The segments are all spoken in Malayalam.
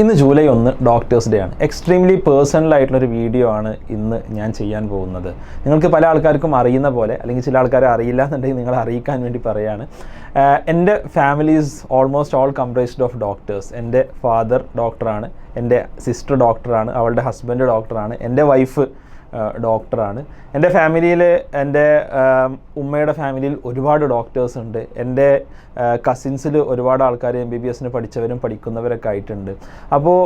ഇന്ന് ജൂലൈ ഒന്ന് ഡോക്ടേഴ്സ് ഡേ ആണ്. എക്സ്ട്രീംലി പേഴ്സണൽ ആയിട്ടുള്ളൊരു വീഡിയോ ആണ് ഇന്ന് ഞാൻ ചെയ്യാൻ പോകുന്നത്. നിങ്ങൾക്ക് പല ആൾക്കാർക്കും അറിയുന്ന പോലെ അല്ലെങ്കിൽ ചില ആൾക്കാരെ അറിയില്ല എന്നുണ്ടെങ്കിൽ നിങ്ങൾ അറിയിക്കാൻ വേണ്ടി പറയാണ്. എന്റെ family is almost all comprised of doctors എന്റെ ഫാദർ ഡോക്ടറാണ് എന്റെ സിസ്റ്റർ ഡോക്ടറാണ് അവളുടെ ഹസ്ബൻഡ് ഡോക്ടറാണ് എന്റെ വൈഫ് ഡോക്ടറാണ് എന്റെ ഫാമിലിയിൽ എന്റെ ഉമ്മയുടെ ഫാമിലിയിൽ ഒരുപാട് ഡോക്ടേഴ്സ് ഉണ്ട്. എന്റെ കസിൻസിൽ ഒരുപാട് ആൾക്കാർ എം ബി ബി എസിന് പഠിച്ചവരും പഠിക്കുന്നവരൊക്കെ ആയിട്ടുണ്ട്. അപ്പോൾ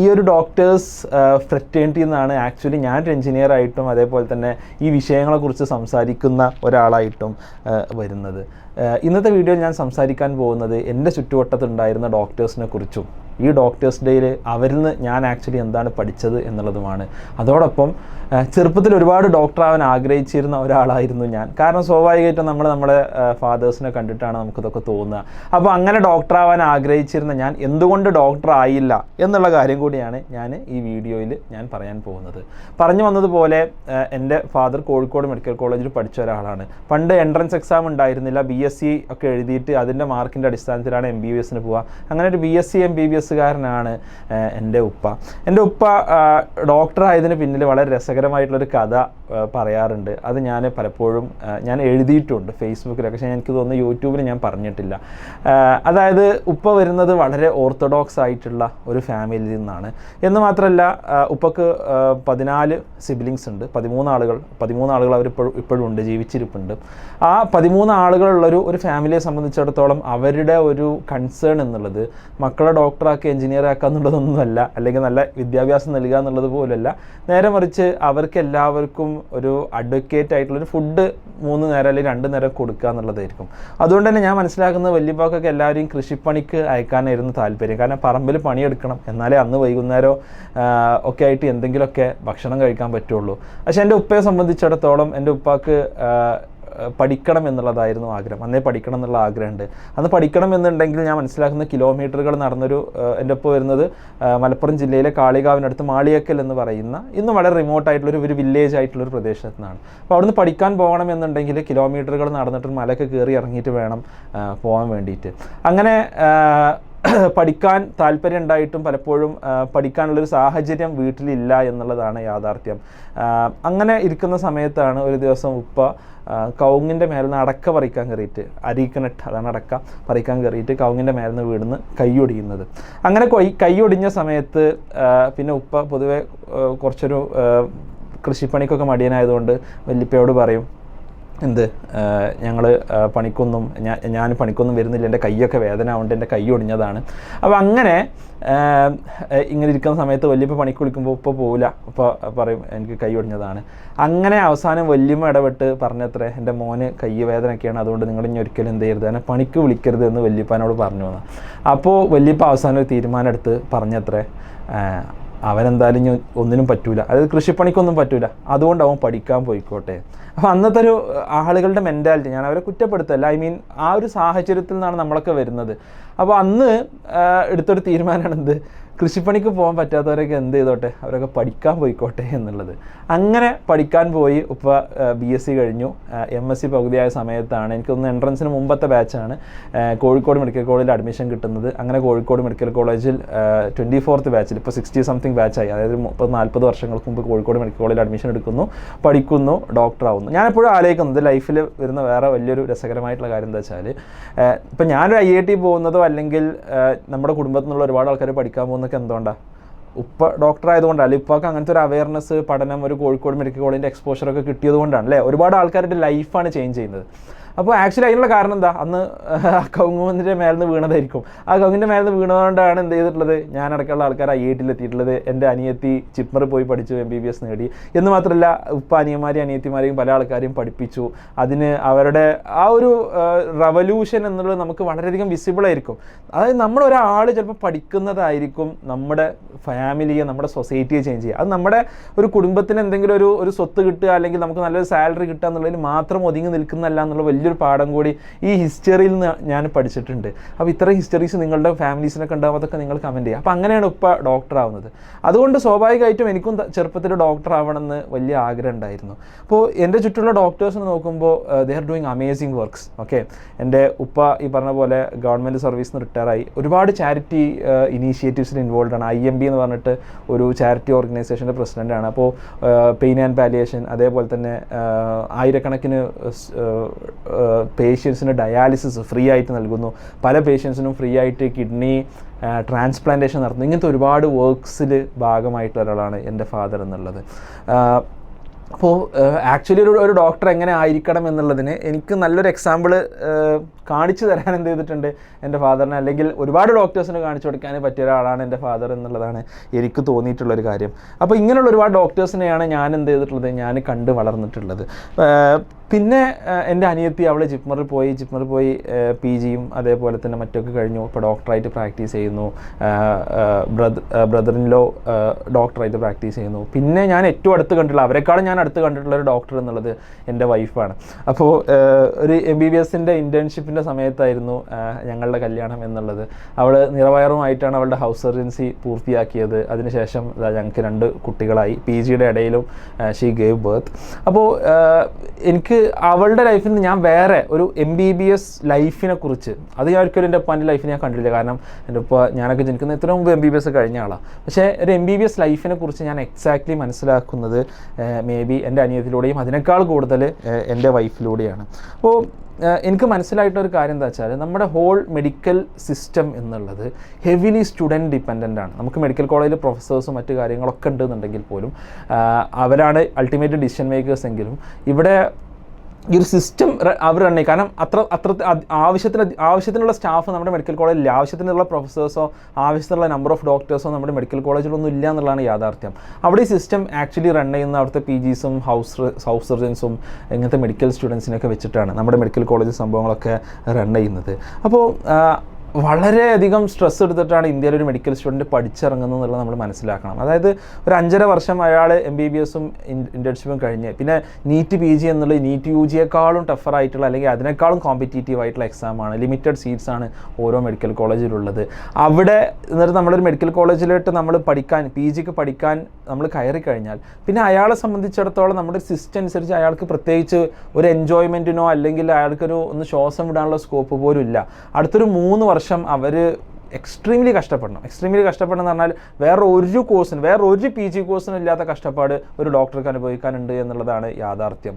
ഈ ഒരു ഡോക്ടേഴ്സ് ഫ്രറ്റേണിറ്റി എന്നാണ് ആക്ച്വലി ഞാൻ ഒരു എഞ്ചിനീയർ ആയിട്ടും അതേപോലെ തന്നെ ഈ വിഷയങ്ങളെക്കുറിച്ച് സംസാരിക്കുന്ന ഒരാളായിട്ടും വരുന്നത്. ഇന്നത്തെ വീഡിയോയിൽ ഞാൻ സംസാരിക്കാൻ പോകുന്നത് എന്റെ ചുറ്റുവട്ടത്തുണ്ടായിരുന്ന ഡോക്ടേഴ്സിനെ കുറിച്ചും. ഈ ഡോക്ടേഴ്സ് ഡേയിൽ അവരിൽ നിന്ന് ഞാൻ ആക്ച്വലി എന്താണ് പഠിച്ചത് എന്നുള്ളതുമാണ്. അതോടൊപ്പം ചെറുപ്പത്തിൽ ഒരുപാട് ഡോക്ടറാവാൻ ആഗ്രഹിച്ചിരുന്ന ഒരാളായിരുന്നു ഞാൻ. കാരണം സ്വാഭാവികമായിട്ടും നമ്മൾ നമ്മുടെ ഫാദേഴ്സിനെ കണ്ടിട്ടാണ് നമുക്കിതൊക്കെ തോന്നുക. അപ്പോൾ അങ്ങനെ ഡോക്ടർ ആവാൻ ആഗ്രഹിച്ചിരുന്ന ഞാൻ എന്തുകൊണ്ട് ഡോക്ടർ ആയില്ല എന്നുള്ള കാര്യം കൂടിയാണ് ഞാൻ ഈ വീഡിയോയിൽ ഞാൻ പറയാൻ പോകുന്നത്. പറഞ്ഞു വന്നതുപോലെ എന്റെ ഫാദർ കോഴിക്കോട് മെഡിക്കൽ കോളേജിൽ പഠിച്ച ഒരാളാണ്. പണ്ട് എൻട്രൻസ് എക്സാം ഉണ്ടായിരുന്നില്ല. ബി എസ് സി ഒക്കെ എഴുതിയിട്ട് അതിന്റെ മാർക്കിന്റെ അടിസ്ഥാനത്തിലാണ് എം ബി ബി എസിന് പോവുക. അങ്ങനെ ഒരു B S C M B B എസ്സുകാരനാണ് എന്റെ ഉപ്പ. എന്റെ ഉപ്പ ഡോക്ടർ ആയതിന് പിന്നിൽ വളരെ രസകരമായിട്ടുള്ളൊരു കഥ പറയാറുണ്ട്. അത് ഞാൻ പലപ്പോഴും ഞാൻ എഴുതിയിട്ടുണ്ട് ഫേസ്ബുക്കിലൊക്കെ. പക്ഷേ എനിക്ക് തോന്നുന്നു യൂട്യൂബിൽ ഞാൻ പറഞ്ഞിട്ടില്ല. അതായത് ഉപ്പ വരുന്നത് വളരെ ഓർത്തഡോക്സ് ആയിട്ടുള്ള ഒരു ഫാമിലിയിൽ നിന്നാണ്. എന്ന് മാത്രമല്ല ഉപ്പക്ക് പതിനാല് സിബ്ലിങ്സ് ഉണ്ട്. പതിമൂന്ന് ആളുകൾ പതിമൂന്ന് ആളുകൾ അവർ ഇപ്പോഴും ഇപ്പോഴും ഉണ്ട് ജീവിച്ചിരിപ്പുണ്ട്. ആ പതിമൂന്ന് ആളുകളുള്ളൊരു ഒരു ഫാമിലിയെ സംബന്ധിച്ചിടത്തോളം അവരുടെ ഒരു കൺസേൺ എന്നുള്ളത് മക്കളെ ഡോക്ടറാക്കി എഞ്ചിനീയറാക്കുക എന്നുള്ളതൊന്നുമല്ല. അല്ലെങ്കിൽ നല്ല വിദ്യാഭ്യാസം നൽകുക എന്നുള്ളത് പോലല്ല നേരെ മറിച്ച് അവർക്ക് എല്ലാവർക്കും ഒരു അഡ്വക്കേറ്റ് ആയിട്ടുള്ള ഒരു ഫുഡ് മൂന്ന് നേരം അല്ലെങ്കിൽ രണ്ട് നേരം കൊടുക്കുക എന്നുള്ളതായിരിക്കും. അതുകൊണ്ട് തന്നെ ഞാൻ മനസ്സിലാക്കുന്നത് വല്യപ്പാക്കൊക്കെ എല്ലാവരെയും കൃഷിപ്പണിക്ക് അയക്കാനായിരുന്നു താല്പര്യം. കാരണം പറമ്പിൽ പണിയെടുക്കണം. എന്നാലേ അന്ന് വൈകുന്നേരം ഒക്കെ ആയിട്ട് എന്തെങ്കിലുമൊക്കെ ഭക്ഷണം കഴിക്കാൻ പറ്റുള്ളൂ. പക്ഷേ എന്റെ ഉപ്പയെ സംബന്ധിച്ചിടത്തോളം എന്റെ ഉപ്പാക്ക് പഠിക്കണം എന്നുള്ളതായിരുന്നു ആഗ്രഹം. അന്നേ പഠിക്കണം എന്നുള്ള ആഗ്രഹമുണ്ട്. അന്ന് പഠിക്കണം എന്നുണ്ടെങ്കിൽ ഞാൻ മനസ്സിലാക്കുന്ന കിലോമീറ്ററുകൾ നടന്നൊരു എന്റെ ഒപ്പം വരുന്നത് മലപ്പുറം ജില്ലയിലെ കാളികാവിനടുത്ത് മാളിയക്കൽ എന്ന് പറയുന്ന ഇന്ന് വളരെ റിമോട്ട് ആയിട്ടുള്ള ഒരു- വില്ലേജ് ആയിട്ടുള്ള ഒരു പ്രദേശത്തു നിന്നാണ് അപ്പോൾ അവിടുന്ന് പഠിക്കാൻ പോകണം എന്നുണ്ടെങ്കിൽ കിലോമീറ്ററുകൾ നടന്നിട്ട് മലയൊക്കെ കയറി ഇറങ്ങിയിട്ട് വേണം പോകാൻ വേണ്ടിയിട്ട്. അങ്ങനെ പഠിക്കാൻ താല്പര്യം ഉണ്ടായിട്ടും പലപ്പോഴും പഠിക്കാനുള്ളൊരു സാഹചര്യം വീട്ടിലില്ല എന്നുള്ളതാണ് യാഥാർത്ഥ്യം. അങ്ങനെ ഇരിക്കുന്ന സമയത്താണ് ഒരു ദിവസം ഉപ്പ കൗങ്ങിന്റെ കവുങ്ങിന്റെ മേലെ നിന്ന് അടക്ക പറിക്കാൻ കയറിയിട്ട് അരീക്കനട്ട് അതാണ് അടക്ക പറിക്കാൻ കയറിയിട്ട് കൗങ്ങിന്റെ മേലെ നിന്ന് വീടുന്ന് കൈയൊടിയുന്നത് അങ്ങനെ കൊയ് കൈയൊടിഞ്ഞ സമയത്ത് പിന്നെ ഉപ്പ പൊതുവെ കുറച്ചൊരു കൃഷിപ്പണിക്കൊക്കെ മടിയനായതുകൊണ്ട് വല്യപ്പയോട് പറയും എന്ത്? ഞങ്ങൾ പണിക്കൊന്നും ഞാൻ ഞാൻ പണിക്കൊന്നും വരുന്നില്ല. എന്റെ കൈയൊക്കെ വേദന ആവുകൊണ്ട് എന്റെ കൈ ഒടിഞ്ഞതാണ്. അപ്പോൾ അങ്ങനെ ഇങ്ങനെ ഇരിക്കുന്ന സമയത്ത് വല്യപ്പ പണിക്ക് വിളിക്കുമ്പോൾ ഇപ്പോൾ പോവില്ല. ഇപ്പോൾ പറയും എനിക്ക് കൈ ഒടിഞ്ഞതാണ്. അങ്ങനെ അവസാനം വല്യമ്മ ഇടപെട്ട് പറഞ്ഞത്രേ എന്റെ മോന് കൈ വേദനയൊക്കെയാണ്. അതുകൊണ്ട് നിങ്ങൾ ഇനി ഒരിക്കലും എന്ത് ചെയ്യരുത്. എന്നെ പണിക്ക് വിളിക്കരുത് എന്ന് വല്യപ്പാനോട് പറഞ്ഞു വന്നു. അപ്പോൾ വല്യപ്പ അവസാനം ഒരു തീരുമാനം എടുത്ത് പറഞ്ഞത്രേ അവനെന്തായാലും ഒന്നിനും പറ്റൂല. അതായത് കൃഷിപ്പണിക്കൊന്നും പറ്റൂല. അതുകൊണ്ട് അവൻ പഠിക്കാൻ പോയിക്കോട്ടെ. അപ്പോൾ അന്നത്തെ ഒരു ആളുകളുടെ മെന്റാലിറ്റി ഞാൻ അവരെ കുറ്റപ്പെടുത്തല്ല. ഐ മീൻ ആ ഒരു സാഹചര്യത്തിൽ നിന്നാണ് നമ്മളൊക്കെ വരുന്നത്. അപ്പോൾ അന്ന് എടുത്തൊരു തീരുമാനമാണ് എന്ത് കൃഷിപ്പണിക്ക് പോകാൻ പറ്റാത്തവരൊക്കെ എന്ത് ചെയ്തോട്ടെ? അവരൊക്കെ പഠിക്കാൻ പോയിക്കോട്ടെ എന്നുള്ളത്. അങ്ങനെ പഠിക്കാൻ പോയി. ഉപ്പ ബി എസ് സി കഴിഞ്ഞു. എം എസ് സി പകുതിയായ സമയത്താണ്. എനിക്കൊന്ന് എൻട്രൻസിന് മുമ്പത്തെ ബാച്ചാണ്. കോഴിക്കോട് മെഡിക്കൽ കോളേജിൽ അഡ്മിഷൻ കിട്ടുന്നത്. അങ്ങനെ കോഴിക്കോട് മെഡിക്കൽ കോളേജിൽ ട്വന്റി ഫോർത്ത് ബാച്ചിൽ ഇപ്പോൾ സിക്സ്റ്റി സംതിങ് ബാച്ചായി അതായത് മുപ്പത് നാൽപ്പത് വർഷങ്ങൾക്ക് മുമ്പ് കോഴിക്കോട് മെഡിക്കൽ കോളേജിൽ അഡ്മിഷൻ എടുക്കുന്നു. പഠിക്കുന്നു ഡോക്ടറാവുന്നു ഞാൻ എപ്പോഴും ആലോചിക്കുന്നത് ലൈഫിൽ വരുന്ന വേറെ വലിയൊരു രസകരമായിട്ടുള്ള കാര്യം എന്താ വെച്ചാൽ ഇപ്പം ഞാനൊരു ഐ ഐ ടി പോകുന്നതോ അല്ലെങ്കിൽ നമ്മുടെ കുടുംബത്തിൽ നിന്നുള്ള ഒരുപാട് ആൾക്കാർ പഠിക്കാൻ പോകുന്നതൊക്കെ എന്തുകൊണ്ടാണ് ഉപ്പ ഡോക്ടർ ആയതുകൊണ്ടല്ല ഇപ്പൊക്കെ അങ്ങനത്തെ ഒരു അവയർനെസ് പഠനം ഒരു കോഴിക്കോട് മെഡിക്കൽ കോളേജിന്റെ എക്സ്പോഷറൊക്കെ കിട്ടിയത് കൊണ്ടാണ് അല്ലേ? ഒരുപാട് ആൾക്കാരുടെ ലൈഫാണ് ചേഞ്ച് ചെയ്യുന്നത്. അപ്പോൾ ആക്ച്വലി അതിനുള്ള കാരണം എന്താ? അന്ന് ആ മേലെ നിന്ന് വീണതായിരിക്കും. ആ കൗങ്ങിന്റെ മേലെ നിന്ന് വീണതുകൊണ്ടാണ് എന്ത് ചെയ്തിട്ടുള്ളത്? ഞാനടക്കമുള്ള ആൾക്കാർ ഐ ഐ ടിയിൽ എത്തിയിട്ടുള്ളത് എന്റെ അനിയത്തി ചിപ്മർ പോയി പഠിച്ചു എം ബി ബി എസ് നേടി. എന്ന് മാത്രമല്ല ഉപ്പ അനിയന്മാരെയും അനിയത്തിമാരെയും പല ആൾക്കാരെയും പഠിപ്പിച്ചു. അതിന് അവരുടെ ആ ഒരു റവല്യൂഷൻ എന്നുള്ളത് നമുക്ക് വളരെയധികം വിസിബിൾ ആയിരിക്കും. അതായത് നമ്മൾ ഒരാൾ ചിലപ്പോൾ പഠിക്കുന്നതായിരിക്കും നമ്മുടെ ഫാമിലിയെ നമ്മുടെ സൊസൈറ്റിയെ ചേഞ്ച് ചെയ്യുക. അത് നമ്മുടെ ഒരു കുടുംബത്തിന് എന്തെങ്കിലും ഒരു ഒരു സ്വത്ത് കിട്ടുക അല്ലെങ്കിൽ നമുക്ക് നല്ലൊരു സാലറി കിട്ടുക എന്നുള്ളതിൽ മാത്രം ഒതുങ്ങി നിൽക്കുന്നതല്ല എന്നുള്ള വലിയൊരു വലിയൊരു പാഠം കൂടി ഈ ഹിസ്റ്ററിയിൽ നിന്ന് ഞാൻ പഠിച്ചിട്ടുണ്ട്. അപ്പോൾ ഇത്ര ഹിസ്റ്ററീസ് നിങ്ങളുടെ ഫാമിലീസിനൊക്കെ ഉണ്ടാകുമ്പോൾ അതൊക്കെ നിങ്ങൾ കമന്റ് ചെയ്യുക. അപ്പോൾ അങ്ങനെയാണ് ഉപ്പ ഡോക്ടർ ആവുന്നത്. അതുകൊണ്ട് സ്വാഭാവികമായിട്ടും എനിക്കും ചെറുപ്പത്തിൽ ഡോക്ടർ ആവണമെന്ന് വലിയ ആഗ്രഹം ഉണ്ടായിരുന്നു. അപ്പോൾ എന്റെ ചുറ്റുള്ള ഡോക്ടേഴ്സിനെ നോക്കുമ്പോൾ they are doing amazing works okay എന്റെ ഉപ്പ ഈ പറഞ്ഞ പോലെ ഗവൺമെന്റ് സർവീസിൽ നിന്ന് റിട്ടയറായി ഒരുപാട് ചാരിറ്റി ഇനീഷ്യേറ്റീവ്സിൽ ഇൻവോൾവ് ആണ്. ഐ എം ബി എന്ന് പറഞ്ഞിട്ട് ഒരു ചാരിറ്റി ഓർഗനൈസേഷന്റെ പ്രസിഡന്റാണ് അപ്പോൾ പെയിൻ ആൻഡ് പാലിയേഷൻ അതേപോലെ തന്നെ ആ, ആയിരക്കണക്കിന് പേഷ്യൻസിന് ഡയാലിസിസ് ഫ്രീ ആയിട്ട് നൽകുന്നു. പല പേഷ്യൻസിനും ഫ്രീ ആയിട്ട് കിഡ്നി ട്രാൻസ്പ്ലാന്റേഷൻ നടത്തുന്നു. ഇങ്ങനത്തെ ഒരുപാട് വർക്ക്സിൽ ഭാഗമായിട്ടുള്ള ഒരാളാണ് എന്റെ ഫാദർ എന്നുള്ളത്. അപ്പോൾ ആക്ച്വലി ഒരു ഒരു ഡോക്ടർ എങ്ങനെ ആയിരിക്കണം എന്നുള്ളതിന് എനിക്ക് നല്ലൊരു എക്സാമ്പിൾ കാണിച്ചു തരാൻ എന്ത് ചെയ്തിട്ടുണ്ട് എന്റെ ഫാദറിനെ. അല്ലെങ്കിൽ ഒരുപാട് ഡോക്ടേഴ്സിന് കാണിച്ചു കൊടുക്കാൻ പറ്റിയ ഒരാളാണ് എന്റെ ഫാദർ എന്നുള്ളതാണ് എനിക്ക് തോന്നിയിട്ടുള്ളൊരു കാര്യം. അപ്പോൾ ഇങ്ങനെയുള്ള ഒരുപാട് ഡോക്ടേഴ്സിനെയാണ് ഞാൻ എന്ത് ചെയ്തിട്ടുള്ളത് ഞാൻ കണ്ട് വളർന്നിട്ടുള്ളത്. പിന്നെ എന്റെ അനിയത്തി അവൾ ജിപ്മറിൽ പോയി ജിപ്മറിൽ പോയി പി ജിയും അതേപോലെ തന്നെ മറ്റൊക്കെ കഴിഞ്ഞു. ഇപ്പോൾ ഡോക്ടറായിട്ട് പ്രാക്ടീസ് ചെയ്യുന്നു. ബ്രദർ ബ്രദറിൻലോ ഡോക്ടറായിട്ട് പ്രാക്ടീസ് ചെയ്യുന്നു. പിന്നെ ഞാൻ ഏറ്റവും അടുത്ത് കണ്ടിട്ടുള്ള അവരെക്കാളും ഞാൻ അടുത്ത് കണ്ടിട്ടുള്ള ഒരു ഡോക്ടർ എന്നുള്ളത് എന്റെ വൈഫാണ്. അപ്പോൾ ഒരു എം ബി ബി എസിന്റെ ഇന്റേൺഷിപ്പിന്റെ സമയത്തായിരുന്നു ഞങ്ങളുടെ കല്യാണം എന്നുള്ളത്. അവൾ നിറവയറുമായിട്ടാണ് അവളുടെ ഹൗസ് സർജൻസി പൂർത്തിയാക്കിയത്. അതിനുശേഷം ഞങ്ങൾക്ക് രണ്ട് കുട്ടികളായി. പി ജിയുടെ ഇടയിലും ഷീ ഗേവ് ബർത്ത്. അപ്പോൾ എനിക്ക് അവളുടെ ലൈഫിൽ നിന്ന് ഞാൻ വേറെ ഒരു എം ബി ബി എസ് ലൈഫിനെ കുറിച്ച്. അത് ഞാൻ ഒരിക്കലും എന്റെ ഉപ്പാന്റെ ലൈഫിൽ ഞാൻ കണ്ടില്ല കാരണം എന്റെ ഉപ്പ ഞാനൊക്കെ ജനിക്കുന്ന എത്ര മുമ്പ് എം ബി ബി എസ് കഴിഞ്ഞ ആളാണ് പക്ഷേ ഒരു എം ബി ബി എസ് ലൈഫിനെ കുറിച്ച് ഞാൻ എക്സാക്ട്ലി മനസ്സിലാക്കുന്നത് മേ ബി എന്റെ അനിയത്തിലൂടെയും അതിനേക്കാൾ കൂടുതൽ എന്റെ വൈഫിലൂടെയാണ് അപ്പോൾ എനിക്ക് മനസ്സിലായിട്ടൊരു കാര്യം എന്താ വെച്ചാൽ നമ്മുടെ ഹോൾ മെഡിക്കൽ സിസ്റ്റം എന്നുള്ളത് ഹെവിലി സ്റ്റുഡന്റ് ഡിപ്പെൻഡന്റ് ആണ്. നമുക്ക് മെഡിക്കൽ കോളേജിൽ പ്രൊഫസേഴ്സും മറ്റു കാര്യങ്ങളൊക്കെ ഉണ്ടെന്നുണ്ടെങ്കിൽ പോലും അവരാണ് അൾട്ടിമേറ്റ് ഡിസിഷൻ മേക്കേഴ്സ് എങ്കിലും ഇവിടെ ഈ ഒരു സിസ്റ്റം അവർ റൺ ചെയ്യും. കാരണം അത്ര അത്ര അത് ആവശ്യത്തിന് ആവശ്യത്തിനുള്ള സ്റ്റാഫ് നമ്മുടെ മെഡിക്കൽ കോളേജിൽ ആവശ്യത്തിനുള്ള പ്രൊഫസേഴ്സോ ആവശ്യത്തിനുള്ള നമ്പർ ഓഫ് ഡോക്ടേഴ്സോ നമ്മുടെ മെഡിക്കൽ കോളേജിലൊന്നും ഇല്ല എന്നുള്ളതാണ് യാഥാർത്ഥ്യം. അവിടെ ഈ സിസ്റ്റം ആക്ച്വലി റൺ ചെയ്യുന്ന അവിടുത്തെ പി ജിസും ഹൗസ് ഹൗസ് സർജൻസും ഇങ്ങനത്തെ മെഡിക്കൽ സ്റ്റുഡൻസിനൊക്കെ വെച്ചിട്ടാണ് നമ്മുടെ മെഡിക്കൽ കോളേജ് സംഭവങ്ങളൊക്കെ റൺ ചെയ്യുന്നത്. അപ്പോൾ വളരെയധികം സ്ട്രെസ് എടുത്തിട്ടാണ് ഇന്ത്യയിൽ ഒരു മെഡിക്കൽ സ്റ്റുഡന്റ് പഠിച്ചിറങ്ങുന്നത് എന്നുള്ളത് നമ്മൾ മനസ്സിലാക്കണം. അതായത് ഒരു അഞ്ചര വർഷം അയാൾ എം ബി ബി എസും ഇന്റേൺഷിപ്പും കഴിഞ്ഞ് പിന്നെ നീറ്റ് പി ജി എന്നുള്ളത് നീറ്റ് യു ജിയേക്കാളും ടഫറായിട്ടുള്ള അല്ലെങ്കിൽ അതിനേക്കാളും കോമ്പറ്റീറ്റീവ് ആയിട്ടുള്ള എക്സാമാണ് ലിമിറ്റഡ് സീറ്റ്സ് ആണ് ഓരോ മെഡിക്കൽ കോളേജിലുള്ളത് അവിടെ എന്നിട്ട് നമ്മളൊരു മെഡിക്കൽ കോളേജിലോട്ട് നമ്മൾ പഠിക്കാൻ പി ജിക്ക് പഠിക്കാൻ നമ്മൾ കയറി കഴിഞ്ഞാൽ പിന്നെ അയാളെ സംബന്ധിച്ചിടത്തോളം നമ്മുടെ സിസ്റ്റം അനുസരിച്ച് അയാൾക്ക് പ്രത്യേകിച്ച് ഒരു എൻജോയ്മെന്റിനോ അല്ലെങ്കിൽ അയാൾക്കൊരു ഒന്ന് ശ്വാസം വിടാനുള്ള സ്കോപ്പ് പോലും ഇല്ല. അടുത്തൊരു മൂന്ന് വർഷം അവർ എക്സ്ട്രീംലി കഷ്ടപ്പെടണം. എക്സ്ട്രീംലി കഷ്ടപ്പെടണം എന്ന് പറഞ്ഞാൽ വേറെ ഒരു കോഴ്സിന് വേറെ ഒരു പി ജി കോഴ്സിനും ഇല്ലാത്ത കഷ്ടപ്പാട് ഒരു ഡോക്ടർക്ക് അനുഭവിക്കാനുണ്ട് എന്നുള്ളതാണ് യാഥാർത്ഥ്യം.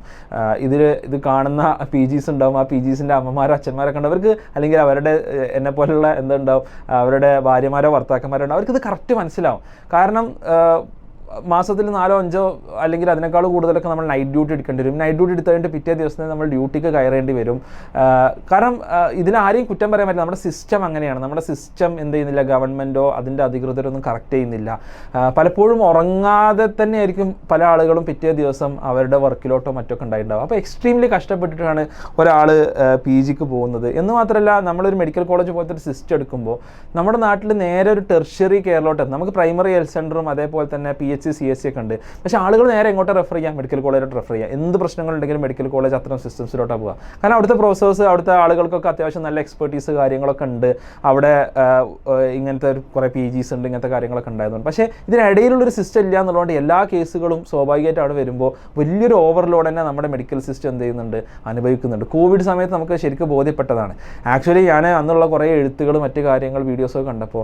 ഇതിൽ ഇത് കാണുന്ന പി ജിസ് ഉണ്ടാവും. ആ പി ജിസിന്റെ അമ്മമാരോ അച്ഛന്മാരൊക്കെ ഉണ്ട്. അവർക്ക് അല്ലെങ്കിൽ അവരുടെ എന്നെ പോലുള്ള എന്തുണ്ടാവും? അവരുടെ ഭാര്യമാരോ ഭർത്താക്കന്മാരോ ഉണ്ടാവും. അവർക്കിത് കറക്റ്റ് മനസ്സിലാവും. കാരണം മാസത്തിൽ നാലോ അഞ്ചോ അല്ലെങ്കിൽ അതിനേക്കാൾ കൂടുതലൊക്കെ നമ്മൾ നൈറ്റ് ഡ്യൂട്ടി എടുക്കേണ്ടി വരും. നൈറ്റ് ഡ്യൂട്ടി എടുത്തു കഴിഞ്ഞിട്ട് പിറ്റേ ദിവസം നമ്മൾ ഡ്യൂട്ടിക്ക് കയറേണ്ടി വരും. കാരണം ഇതിനാരെയും ഇതിന് കുറ്റം പറയാൻ പറ്റില്ല. നമ്മുടെ സിസ്റ്റം അങ്ങനെയാണ്. നമ്മുടെ സിസ്റ്റം എന്ത് ചെയ്യുന്നില്ല? ഗവൺമെന്റോ അതിന്റെ അധികൃതരൊന്നും കറക്റ്റ് ചെയ്യുന്നില്ല. പലപ്പോഴും ഉറങ്ങാതെ തന്നെ ആയിരിക്കും പല ആളുകളും പിറ്റേ ദിവസം അവരുടെ വർക്കിലോട്ടോ മറ്റൊക്കെ ഉണ്ടായിട്ടുണ്ടാവും അപ്പോൾ എക്സ്ട്രീംലി കഷ്ടപ്പെട്ടിട്ടാണ് ഒരാൾ പി ജിക്ക് പോകുന്നത്. എന്ന് മാത്രമല്ല നമ്മളൊരു മെഡിക്കൽ കോളേജ് പോലത്തെ ഒരു സിസ്റ്റം എടുക്കുമ്പോൾ നമ്മുടെ നാട്ടിൽ നേരെ ഒരു ടെർഷ്യറി കെയറിലോട്ട് നമുക്ക് പ്രൈമറി ഹെൽത്ത് സെന്ററും അതേപോലെ തന്നെ P H C S C ഒക്കെ ഉണ്ട്. പക്ഷേ ആളുകൾ നേരെ എങ്ങോട്ട് റെഫർ ചെയ്യാം? മെഡിക്കൽ കോളേജിലോട്ട് റെഫർ ചെയ്യാം. എന്ത് പ്രശ്നങ്ങളുണ്ടെങ്കിലും മെഡിക്കൽ കോളേജ് അത്തരം സിസ്റ്റംസിലോട്ടാണ് പോകുക കാരണം അവിടുത്തെ പ്രൊഫസേഴ്സ് അവിടുത്തെ ആളുകൾക്കൊക്കെ അത്യാവശ്യം നല്ല എക്സ്പെർട്ടീസ് കാര്യങ്ങളൊക്കെ ഉണ്ട്. അവിടെ ഇങ്ങനത്തെ കുറേ പി ജിസ് ഉണ്ട് ഇങ്ങനത്തെ കാര്യങ്ങളൊക്കെ ഉണ്ടായതുകൊണ്ട്. പക്ഷേ ഇതിനിടയിലുള്ളൊരു സിസ്റ്റം ഇല്ല എന്നുള്ളതുകൊണ്ട് എല്ലാ കേസുകളും സ്വാഭാവികമായിട്ട് അവിടെ വരുമ്പോൾ വലിയൊരു ഓവർലോഡ് തന്നെ നമ്മുടെ മെഡിക്കൽ സിസ്റ്റം എന്ത് ചെയ്യുന്നുണ്ട്? അനുഭവിക്കുന്നുണ്ട്. കോവിഡ് സമയത്ത് നമുക്ക് ശരിക്കും ബോധ്യപ്പെട്ടതാണ്. ആക്ച്വലി ഞാൻ അന്നുള്ള കുറേ എഴുത്തുകൾ മറ്റു കാര്യങ്ങൾ വീഡിയോസൊക്കെ കണ്ടപ്പോൾ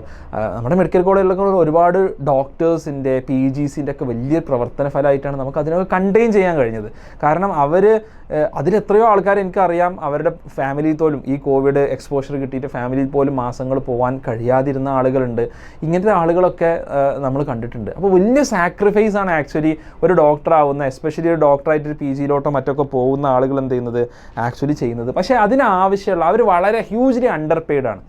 നമ്മുടെ മെഡിക്കൽ കോളേജിലൊക്കെ ഒരുപാട് ഡോക്ടേഴ്സിന്റെ പി ജിസിന്റെ ഒക്കെ വലിയ പ്രവർത്തന ഫലമായിട്ടാണ് നമുക്ക് അതിനൊക്കെ കണ്ടെയ്ൻ ചെയ്യാൻ കഴിഞ്ഞത്. കാരണം അവർ അതിലെത്രയോ ആൾക്കാർ എനിക്കറിയാം. അവരുടെ ഫാമിലിയിൽ പോലും ഈ കോവിഡ് എക്സ്പോഷർ കിട്ടിയിട്ട് ഫാമിലിയിൽ പോലും മാസങ്ങൾ പോകാൻ കഴിയാതിരുന്ന ആളുകളുണ്ട്. ഇങ്ങനത്തെ ആളുകളൊക്കെ നമ്മൾ കണ്ടിട്ടുണ്ട്. അപ്പോൾ വലിയ സാക്രിഫൈസ് ആണ് ആക്ച്വലി ഒരു ഡോക്ടർ ആവുന്ന എസ്പെഷ്യലി ഒരു ഡോക്ടറായിട്ട് ഒരു പി ജിയിലോട്ടോ മറ്റൊക്കെ പോകുന്ന ആളുകൾ എന്ത് ചെയ്യുന്നത്? ആക്ച്വലി ചെയ്യുന്നത്. പക്ഷേ അതിനാവശ്യമുള്ള അവർ വളരെ ഹ്യൂജ്ലി അണ്ടർ പെയ്ഡ് ആണ്.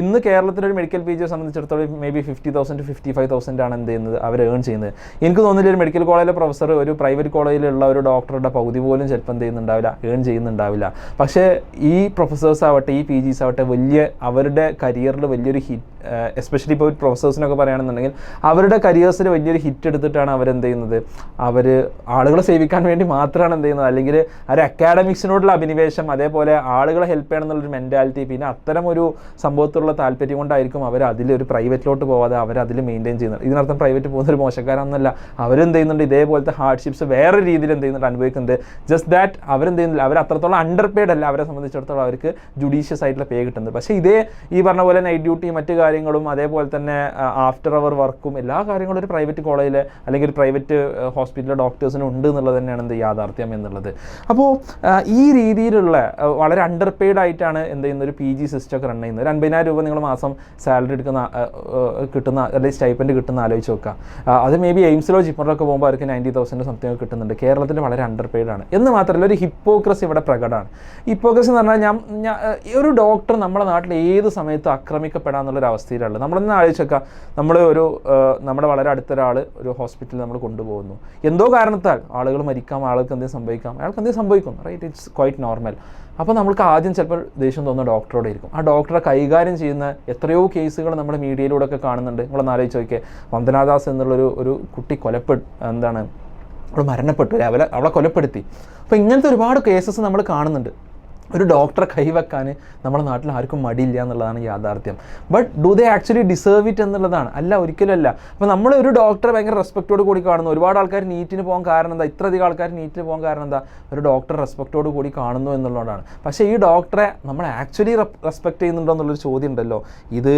ഇന്ന് കേരളത്തിലെ ഒരു മെഡിക്കൽ പി ജിയെ സംബന്ധിച്ചിടത്തോളം maybe fifty thousand fifty five thousand ആണ് എന്ത് ചെയ്യുന്നത്? അവർ ഏൺ ചെയ്യുന്നത്. എനിക്ക് തോന്നുന്നില്ല ഒരു മെഡിക്കൽ കോളേജിലെ പ്രൊഫസർ ഒരു പ്രൈവറ്റ് കോളേജിലുള്ള ഒരു ഡോക്ടറുടെ പകുതി പോലും ചിലപ്പോൾ എന്ത് ചെയ്യുന്നുണ്ടാവില്ല ഏൺ ചെയ്യുന്നുണ്ടാവില്ല. പക്ഷേ ഈ പ്രൊഫസേഴ്സ് ആവട്ടെ ഈ പി ജിസ് ആവട്ടെ വലിയ അവരുടെ കരിയറിൽ വലിയൊരു ഹിറ്റ് എസ്പെഷ്യലി ഇപ്പോൾ പ്രൊഫസേഴ്സിനൊക്കെ പറയുകയാണെന്നുണ്ടെങ്കിൽ അവരുടെ കരിയേഴ്സിൽ വലിയൊരു ഹിറ്റ് എടുത്തിട്ടാണ് അവരെന്ത് ചെയ്യുന്നത്? അവർ ആളുകളെ സേവിക്കാൻ വേണ്ടി മാത്രമാണ് എന്ത് ചെയ്യുന്നത്? അല്ലെങ്കിൽ ഒരു അക്കാഡമിക്സിനോടുള്ള അഭിനിവേശം അതേപോലെ ആളുകളെ ഹെൽപ്പ് ചെയ്യണം എന്നുള്ളൊരു മെന്റാലിറ്റി പിന്നെ അത്തരം ഒരു സംഭവത്തിലുള്ള താല്പര്യം കൊണ്ടായിരിക്കും അവർ അതിലൊരു പ്രൈവറ്റിലോട്ട് പോവാതെ അവർ അതിൽ മെയിന്റെയിൻ ചെയ്യുന്നത്. ഇതിനർത്ഥം പ്രൈവറ്റ് പോകുന്ന പോകുന്നൊരു മോശക്കാരാണെന്നല്ല അവരെന്ത് ചെയ്യുന്നുണ്ട്? ഇതേപോലത്തെ ഹാർഡ്ഷിപ്സ് വേറെ രീതിയിൽ എന്ത് ചെയ്യുന്നുണ്ട്? അനുഭവിക്കുന്നുണ്ട്. ജസ്റ്റ് ദാറ്റ് അവരെന്ത് ചെയ്യുന്നില്ല. അവർ അത്രത്തോളം അണ്ടർ പെയ്ഡ് അല്ല. അവരെ സംബന്ധിച്ചിടത്തോളം അവർക്ക് ജുഡീഷ്യസ് ആയിട്ടുള്ള പേ കിട്ടുന്നത് പക്ഷേ ഇതേ ഈ പറഞ്ഞ പോലെ നൈറ്റ് ഡ്യൂട്ടി മറ്റു കാര്യങ്ങളും അതേപോലെ തന്നെ ആഫ്റ്റർ അവർ വർക്കും എല്ലാ കാര്യങ്ങളും ഒരു പ്രൈവറ്റ് കോളേജിൽ അല്ലെങ്കിൽ ഒരു പ്രൈവറ്റ് ഹോസ്പിറ്റലിലെ ഡോക്ടേഴ്സിനും ഉണ്ട് എന്നുള്ളത് തന്നെയാണ് എന്ത് യാഥാർത്ഥ്യം എന്നുള്ളത്. അപ്പോൾ ഈ രീതിയിലുള്ള വളരെ അണ്ടർ പെയ്ഡ് ആയിട്ടാണ് എന്ത് ചെയ്യുന്ന ഒരു പി ജി സിസ്റ്റം ഒക്കെ റൺ ചെയ്യുന്നത്. ഒരു അൻപതിനായിരം രൂപ നിങ്ങൾ മാസം സാലറി എടുക്കുന്ന കിട്ടുന്ന അല്ലെങ്കിൽ സ്റ്റൈപ്പൻഡ് കിട്ടുന്ന ആലോചിച്ച് നോക്കുക. അത് മേ ബി എയിംസിലോ ജിപ്പറിലൊക്കെ പോകുമ്പോൾ അവർക്ക് നയന്റി തൗസൻഡ് സംതിങ് കിട്ടുന്നുണ്ട്. കേരളത്തിൽ വളരെ അണ്ടർ പെയ്ഡ് ആണ്. എന്ന് മാത്രമല്ല ഒരു ഹിപ്പോക്രസി ഇവിടെ പ്രകടമാണ്. ഹിപ്പോക്രസി എന്ന് പറഞ്ഞാൽ ഞാൻ ഒരു ഡോക്ടർ നമ്മുടെ നാട്ടിൽ ഏത് സമയത്തും ആക്രമിക്കപ്പെടാന്നുള്ളൊരു അവസ്ഥയിലുള്ളത് നമ്മളൊന്ന് ആലോചിച്ച് നോക്കുക നമ്മൾ ഒരു നമ്മുടെ വളരെ അടുത്തൊരാൾ ഒരു ഹോസ്പിറ്റലിൽ നമ്മൾ കൊണ്ടുപോകുന്നു. എന്തോ കാരണത്താൽ ആളുകൾ മരിക്കാം ആൾക്ക് എന്തെങ്കിലും സംഭവിക്കാം. അയാൾക്ക് എന്തെങ്കിലും സംഭവിക്കും റൈറ്റ് ഇറ്റ്സ് ക്വൈറ്റ് നോർമൽ അപ്പോൾ നമ്മൾക്ക് ആദ്യം ചിലപ്പോൾ ദേഷ്യം തോന്നുന്ന ഡോക്ടറോട് ആയിരിക്കും. ആ ഡോക്ടറെ കൈകാര്യം ചെയ്യുന്ന എത്രയോ കേസുകൾ നമ്മൾ മീഡിയയിലൂടെ ഒക്കെ കാണുന്നുണ്ട്. നിങ്ങളൊന്ന് ആലോചിച്ച് നോക്കിയേ. വന്ദനാദാസ് എന്നുള്ളൊരു ഒരു കുട്ടി കൊലപ്പെട്ട് എന്താണ് അവൾ മരണപ്പെട്ടു? അവളെ അവളെ കൊലപ്പെടുത്തി. അപ്പോൾ ഇങ്ങനത്തെ ഒരുപാട് കേസസ് നമ്മൾ കാണുന്നുണ്ട്. ഒരു ഡോക്ടറെ കൈവെക്കാൻ നമ്മുടെ നാട്ടിൽ ആർക്കും മടിയില്ല എന്നുള്ളതാണ് യാഥാർത്ഥ്യം. But do they actually deserve it എന്നുള്ളതാണ്. അല്ല ഒരിക്കലും അല്ല. അപ്പോൾ നമ്മൾ ഒരു ഡോക്ടറെ ഭയങ്കര റെസ്പെക്റ്റോട് കൂടി കാണുന്നു. ഒരുപാട് ആൾക്കാർ നീറ്റിന് പോകാൻ കാരണം എന്താ? ഇത്രയധികം ആൾക്കാർ നീറ്റിന് പോകാൻ കാരണം എന്താ? ഒരു ഡോക്ടറെ റെസ്പെക്റ്റോട് കൂടി കാണുന്നു എന്നുള്ളതാണ്. പക്ഷേ ഈ ഡോക്ടറെ നമ്മൾ ആക്ച്വലി റെസ്പെക്ട് ചെയ്യുന്നുണ്ടോ എന്നുള്ളൊരു ചോദ്യം ഉണ്ടല്ലോ ഇത്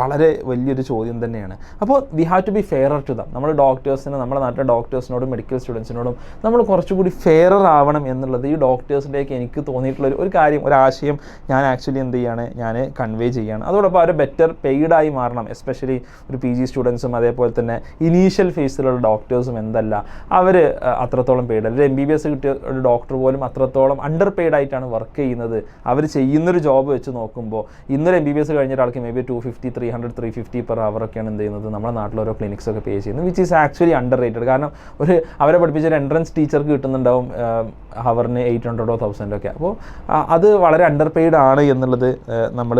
വളരെ വലിയൊരു ചോദ്യം തന്നെയാണ്. അപ്പോൾ we have to be fairer to them നമ്മൾ ഡോക്ടേഴ്സിന് നമ്മുടെ നാട്ടിലെ ഡോക്ടേഴ്സിനോടും മെഡിക്കൽ സ്റ്റുഡൻസിനോടും നമ്മൾ കുറച്ചുകൂടി ഫെയറർ ആവണം എന്നുള്ളത് ഈ ഡോക്ടേഴ്സിന്റെയൊക്കെ എനിക്ക് തോന്നിയിട്ടുള്ള ഒരു- കാര്യം ഒരു ആശയം ഞാൻ ആക്ച്വലി എന്ത് ചെയ്യാണ് ഞാൻ കൺവേ ചെയ്യാണ്. അതോടൊപ്പം അവർ ബെറ്റർ പെയ്ഡായി മാറണം എസ്പെഷ്യലി ഒരു പി ജി സ്റ്റുഡൻസും അതേപോലെ തന്നെ ഇനീഷ്യൽ ഫേസിലുള്ള ഡോക്ടേഴ്സും എന്തല്ല അവർ അത്രത്തോളം പെയ്ഡ് അല്ലെങ്കിൽ എം ബി ബി എസ് കിട്ടിയ ഒരു ഡോക്ടർ പോലും അത്രത്തോളം അണ്ടർ പെയ്ഡ് ആയിട്ടാണ് വർക്ക് ചെയ്യുന്നത്. അവർ ചെയ്യുന്നൊരു ജോബ് വെച്ച് നോക്കുമ്പോൾ ഇന്നൊരു എം ബി ബി എസ് കഴിഞ്ഞ ഒരാൾക്ക് maybe two fifty three hundred three fifty per അവറൊക്കെയാണ് എന്ത് ചെയ്യുന്നത്. നമ്മുടെ നാട്ടിൽ ഓരോ ക്ലിനിക്സ് ഒക്കെ പേ ചെയ്യുന്നത് which is actually underrated കാരണം ഒരു അവരെ പഠിപ്പിച്ച ഒരു എൻട്രൻസ് ടീച്ചർക്ക് കിട്ടുന്നുണ്ടാവും ഹവറിന് എയ്റ്റ് ഹൺഡ്രഡോ തൗസൻഡോ ഒക്കെ. അപ്പോൾ അത് വളരെ അണ്ടർ പെയ്ഡ് ആണ് എന്നുള്ളത് നമ്മൾ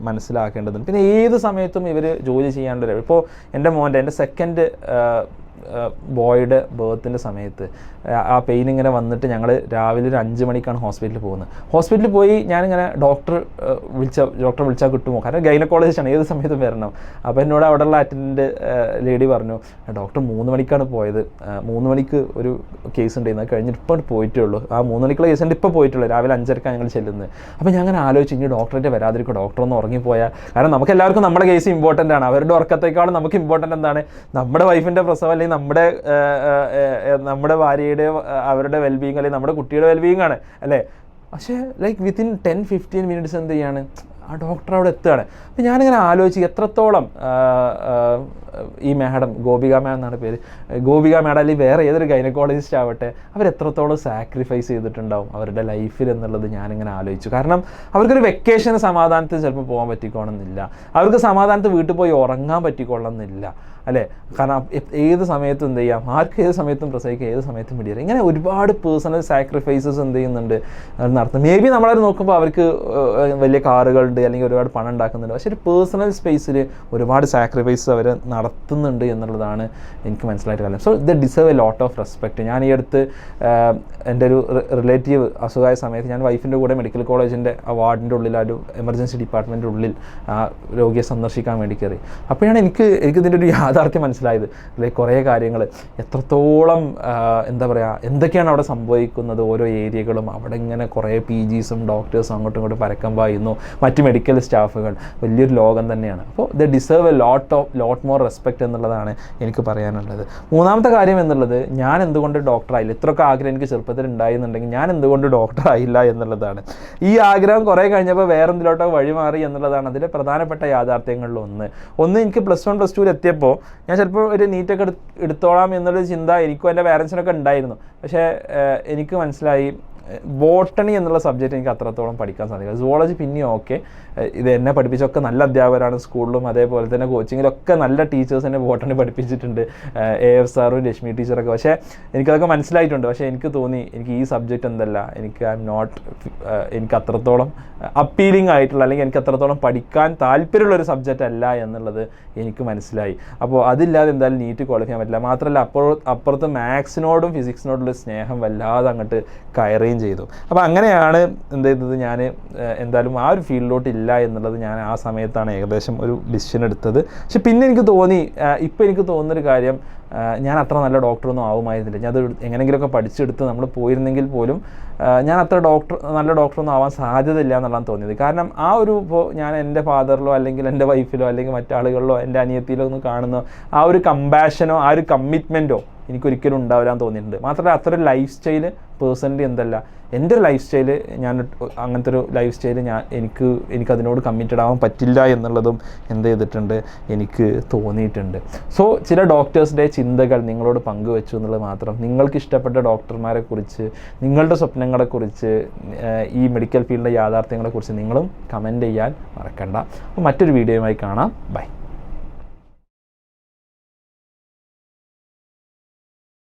മനസ്സിലാക്കേണ്ടതുണ്ട്. പിന്നെ ഏത് സമയത്തും ഇവർ ജോലി ചെയ്യാണ്ട് ഇപ്പോൾ എന്റെ മോന്റെ എന്റെ സെക്കൻഡ് ബോയുടെ ബേർത്തിന്റെ സമയത്ത് ആ- പെയിൻ ഇങ്ങനെ വന്നിട്ട് ഞങ്ങൾ രാവിലെ ഒരു അഞ്ച് മണിക്കാണ് ഹോസ്പിറ്റലിൽ പോകുന്നത്. ഹോസ്പിറ്റലിൽ പോയി ഞാനിങ്ങനെ ഡോക്ടർ വിളിച്ച ഡോക്ടറെ വിളിച്ചാൽ കിട്ടുമോ? കാരണം ഗൈനക്കോളജിസ്റ്റാണ് ഏത് സമയത്തും വരണം. അപ്പോൾ എന്നോട് അവിടെയുള്ള അറ്റൻഡന്റ് ലേഡി പറഞ്ഞു ഡോക്ടർ മൂന്ന് മണിക്കാണ് പോയത്. മൂന്ന് മണിക്ക് ഒരു കേസ് ഉണ്ടായിരുന്നു. കഴിഞ്ഞിട്ട് ഇപ്പോൾ പോയിട്ടേ ഉള്ളൂ ആ മൂന്ന് മണിക്കുള്ള കേസ് ഉണ്ട് ഇപ്പോൾ പോയിട്ടുള്ളൂ. രാവിലെ അഞ്ചരക്കാണ് ഞങ്ങൾ ചെല്ലുന്നത്. അപ്പോൾ ഞാൻ അങ്ങനെ ആലോചിച്ചു ഇനി ഡോക്ടറിന്റെ വരാതിരിക്കും? ഡോക്ടർ ഒന്ന് ഉറങ്ങിപ്പോയാൽ കാരണം നമുക്ക് എല്ലാവർക്കും നമ്മുടെ കേസ് ഇമ്പോർട്ടന്റ് ആണ്. അവരുടെ ഉറക്കത്തേക്കാളും നമുക്ക് ഇമ്പോർട്ടന്റ് എന്താണ്? നമ്മുടെ വൈഫിന്റെ പ്രസവം അല്ലെങ്കിൽ നമ്മുടെ നമ്മുടെ ഭാര്യയുടെ അവരുടെ വെൽബീങ് അല്ലെങ്കിൽ നമ്മുടെ കുട്ടിയുടെ വെൽബീങ് ആണ് അല്ലേ? പക്ഷേ like within ten fifteen minutes എന്ത് ചെയ്യാണ്? ആ ഡോക്ടർ അവിടെ എത്തുകയാണ്. അപ്പം ഞാനിങ്ങനെ ആലോചിച്ച് എത്രത്തോളം ഈ മാഡം ഗോപിക മാം എന്നാണ് പേര് ഗോപിക മാഡം അല്ലെങ്കിൽ വേറെ ഏതൊരു ഗൈനക്കോളജിസ്റ്റ് ആവട്ടെ അവർ എത്രത്തോളം സാക്രിഫൈസ് ചെയ്തിട്ടുണ്ടാവും അവരുടെ ലൈഫിൽ എന്നുള്ളത് ഞാനിങ്ങനെ ആലോചിച്ചു. കാരണം അവർക്കൊരു വെക്കേഷന് സമാധാനത്തിൽ ചിലപ്പോൾ പോകാൻ പറ്റിക്കോണമെന്നില്ല അവർക്ക് സമാധാനത്തിൽ വീട്ടിൽ പോയി ഉറങ്ങാൻ പറ്റിക്കൊള്ളണമെന്നില്ല അല്ലേ? കാരണം ഏത് സമയത്തും എന്ത് ചെയ്യാം? ആർക്ക് ഏത് സമയത്തും പ്രസവിക്കുക ഏത് സമയത്തും പിടിയില്ല ഇങ്ങനെ ഒരുപാട് പേഴ്സണൽ സാക്രിഫൈസസ് എന്ത് ചെയ്യുന്നുണ്ട്? നടത്തുന്നത് മേ ബി നമ്മളത് നോക്കുമ്പോൾ അവർക്ക് വലിയ കാറുകളുണ്ട് അല്ലെങ്കിൽ ഒരുപാട് പണം ഉണ്ടാക്കുന്നുണ്ട്. പക്ഷേ ഒരു പേഴ്സണൽ സ്പേസിൽ ഒരുപാട് സാക്രിഫൈസ് അവർ നടത്തുന്നുണ്ട് എന്നുള്ളതാണ് എനിക്ക് മനസ്സിലായിട്ട് കാര്യം so they deserve a lot of respect ഞാൻ ഈ അടുത്ത് എന്റെ ഒരു റിലേറ്റീവ് അസുഖമായ സമയത്ത് ഞാൻ വൈഫിന്റെ കൂടെ മെഡിക്കൽ കോളേജിന്റെ ആ വാർഡിന്റെ ഉള്ളിൽ ആ ഒരു എമർജൻസി ഡിപ്പാർട്ട്മെന്റിന്റെ ഉള്ളിൽ ആ രോഗിയെ സന്ദർശിക്കാൻ വേണ്ടി കയറി. അപ്പോഴാണ് എനിക്ക് എനിക്ക് ഇതിന്റെ ഒരു യാഥാർത്ഥ്യം മനസ്സിലായത്. അല്ലെ? കുറേ കാര്യങ്ങൾ എത്രത്തോളം എന്താ പറയുക എന്തൊക്കെയാണ് അവിടെ സംഭവിക്കുന്നത്? ഓരോ ഏരിയകളും അവിടെ ഇങ്ങനെ കുറേ പി ജിസും ഡോക്ടേഴ്സും അങ്ങോട്ടും ഇങ്ങോട്ടും പരക്കം പായുന്നു. മറ്റ് മെഡിക്കൽ സ്റ്റാഫുകൾ വലിയൊരു ലോകം തന്നെയാണ്. അപ്പോൾ they deserve a lot of lot more respect എന്നുള്ളതാണ് എനിക്ക് പറയാനുള്ളത്. മൂന്നാമത്തെ കാര്യം എന്നുള്ളത് ഞാൻ എന്തുകൊണ്ട് ഡോക്ടറായില്ല ഇത്രയൊക്കെ ആഗ്രഹം എനിക്ക് ചെറുപ്പത്തിൽ ഉണ്ടായിരുന്നുണ്ടെങ്കിൽ ഞാൻ എന്തുകൊണ്ട് ഡോക്ടറായില്ല എന്നുള്ളതാണ്. ഈ ആഗ്രഹം കുറേ കഴിഞ്ഞപ്പോൾ വേറെ എന്തിലോട്ടോ വഴിമാറി എന്നുള്ളതാണ് അതിലെ പ്രധാനപ്പെട്ട യാഥാർത്ഥ്യങ്ങളിൽ ഒന്ന്. ഒന്ന് എനിക്ക് പ്ലസ് വൺ പ്ലസ് ടുവിൽ എത്തിയപ്പോൾ ഞാൻ ചിലപ്പോൾ ഒരു നീറ്റൊക്കെ എടു എടുത്തോളാം എന്നുള്ളൊരു ചിന്ത എനിക്കും എന്റെ പാരൻസിനൊക്കെ ഉണ്ടായിരുന്നു. പക്ഷേ എനിക്ക് മനസ്സിലായി ബോട്ടണി എന്നുള്ള സബ്ജക്റ്റ് എനിക്ക് അത്രത്തോളം പഠിക്കാൻ സാധിക്കില്ല. സുവോളജി പിന്നെയും ഓക്കെ ഇത് എന്നെ പഠിപ്പിച്ചൊക്കെ നല്ല അധ്യാപകരാണ് സ്കൂളിലും അതേപോലെ തന്നെ കോച്ചിങ്ങിലൊക്കെ നല്ല ടീച്ചേഴ്സ് എന്നെ ബോട്ടണി പഠിപ്പിച്ചിട്ടുണ്ട്. എ. എഫ്. സാറും രശ്മി ടീച്ചറൊക്കെ പക്ഷേ എനിക്കതൊക്കെ മനസ്സിലായിട്ടുണ്ട്. പക്ഷേ എനിക്ക് തോന്നി എനിക്ക് ഈ സബ്ജക്റ്റ് എന്തല്ല. എനിക്ക് ഐ എം നോട്ട് എനിക്ക് അത്രത്തോളം അപ്പീലിംഗ് ആയിട്ടുള്ള അല്ലെങ്കിൽ എനിക്ക് അത്രത്തോളം പഠിക്കാൻ താല്പര്യമുള്ള ഒരു സബ്ജക്റ്റ് അല്ല എന്നുള്ളത് എനിക്ക് മനസ്സിലായി. അപ്പോൾ അതില്ലാതെ എന്തായാലും നീറ്റ് ക്വാളിഫൈ ചെയ്യാൻ പറ്റില്ല. മാത്രമല്ല അപ്പോൾ അപ്പുറത്ത് മാത്സിനോടും ഫിസിക്സിനോടുള്ള സ്നേഹം വല്ലാതെ അങ്ങോട്ട് കയറുകയും ചെയ്തു. അപ്പോൾ അങ്ങനെയാണ് എന്ത് ചെയ്തത് ഞാൻ എന്തായാലും ആ ഒരു ഫീൽഡിലോട്ട് ഇല്ല എന്നുള്ളത് ഞാൻ ആ സമയത്താണ് ഏകദേശം ഒരു ഡിസിഷൻ എടുത്തത്. പക്ഷെ പിന്നെ എനിക്ക് തോന്നി ഇപ്പോൾ എനിക്ക് തോന്നുന്നൊരു കാര്യം ഞാൻ അത്ര നല്ല ഡോക്ടറൊന്നും ആവുമായിരുന്നില്ല. ഞാൻ അത് എങ്ങനെയെങ്കിലുമൊക്കെ പഠിച്ചെടുത്ത് നമ്മൾ പോയിരുന്നെങ്കിൽ പോലും ഞാൻ അത്ര ഡോക്ടർ നല്ല ഡോക്ടറൊന്നും ആവാൻ സാധ്യതയില്ല എന്നുള്ളതാണ് തോന്നിയത്. കാരണം ആ ഒരു ഇപ്പോൾ ഞാൻ എന്റെ ഫാദറിലോ അല്ലെങ്കിൽ എന്റെ വൈഫിലോ അല്ലെങ്കിൽ മറ്റാളുകളിലോ എന്റെ അനിയത്തിയിലോ ഒന്ന് കാണുന്ന ആ ഒരു കമ്പാഷനോ ആ ഒരു കമ്മിറ്റ്മെന്റോ എനിക്കൊരിക്കലും ഉണ്ടാവില്ലാന്ന് തോന്നിയിട്ടുണ്ട്. മാത്രമല്ല അത്ര ലൈഫ് സ്റ്റൈൽ പേഴ്സണലി എന്തല്ല. എന്റെ ലൈഫ് സ്റ്റൈൽ ഞാൻ അങ്ങനത്തെ ഒരു ലൈഫ് സ്റ്റൈൽ ഞാൻ എനിക്ക് എനിക്ക് അതിനോട് കമ്മിറ്റഡ് ആവാൻ പറ്റില്ല എന്നുള്ളതും എന്ത് ചെയ്തിട്ടുണ്ട് എനിക്ക് തോന്നിയിട്ടുണ്ട്. സോ ചില ഡോക്ടേഴ്സിന്റെ ചിന്തകൾ നിങ്ങളോട് പങ്കുവെച്ചു എന്നുള്ളത് മാത്രം നിങ്ങൾക്ക് ഇഷ്ടപ്പെട്ട ഡോക്ടർമാരെ കുറിച്ച് നിങ്ങളുടെ സ്വപ്നങ്ങളെക്കുറിച്ച് ഈ മെഡിക്കൽ ഫീൽഡിലെ യാഥാർത്ഥ്യങ്ങളെക്കുറിച്ച് നിങ്ങളും കമന്റ് ചെയ്യാൻ മറക്കണ്ട. അപ്പോൾ മറ്റൊരു വീഡിയോയുമായി കാണാം. ബൈ